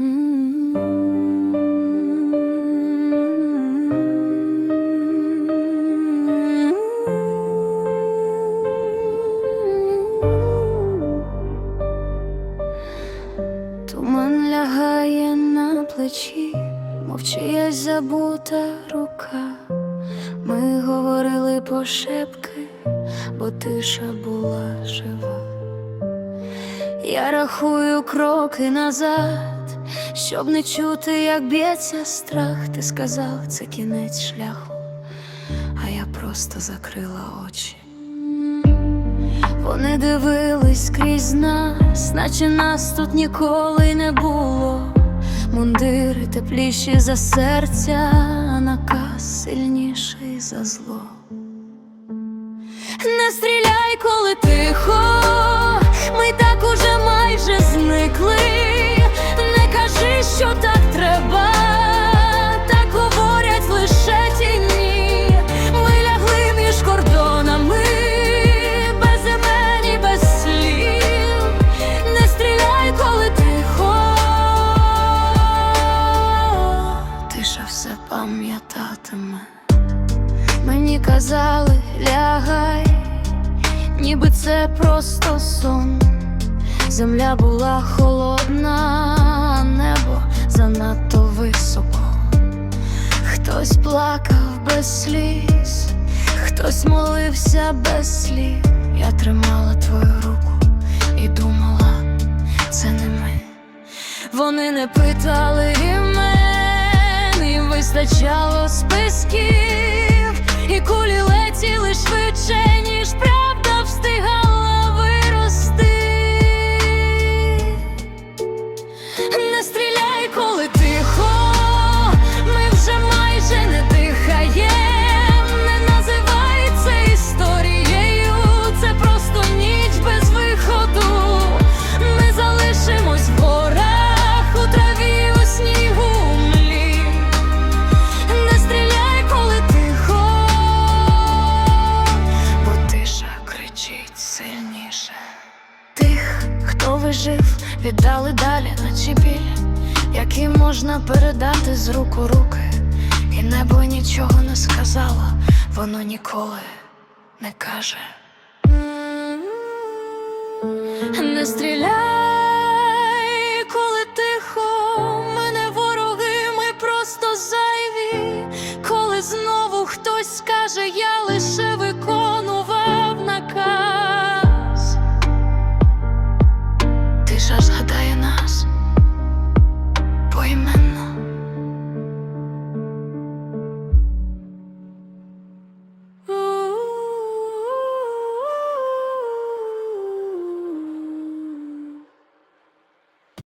Туман лягає на плечі, мов чиясь забута рука. Ми говорили пошепки, бо тиша була жива. Я рахую кроки назад, щоб не чути, як б'ється страх. Ти сказав, це кінець шляху, а я просто закрила очі. Вони дивились крізь нас, наче нас тут ніколи не було. Мундири тепліші за серця, а наказ сильніший за зло. Не стріляй, коли тихо, ми так пам'ятатиме. Мені казали, лягай, ніби це просто сон. Земля була холодна, а небо занадто високо. Хтось плакав без сліз, хтось молився без слів. Я тримала твою руку і думала, це не ми. Вони не питали вистачало списків, і кулі летіли швидше, ніж правда пережив, віддали далі, наче біль, який можна передати з рук у руки, і небо нічого не сказало, воно ніколи не каже. Не стріляй, коли тихо, мене вороги, ми просто зайві, коли знову хтось скаже я.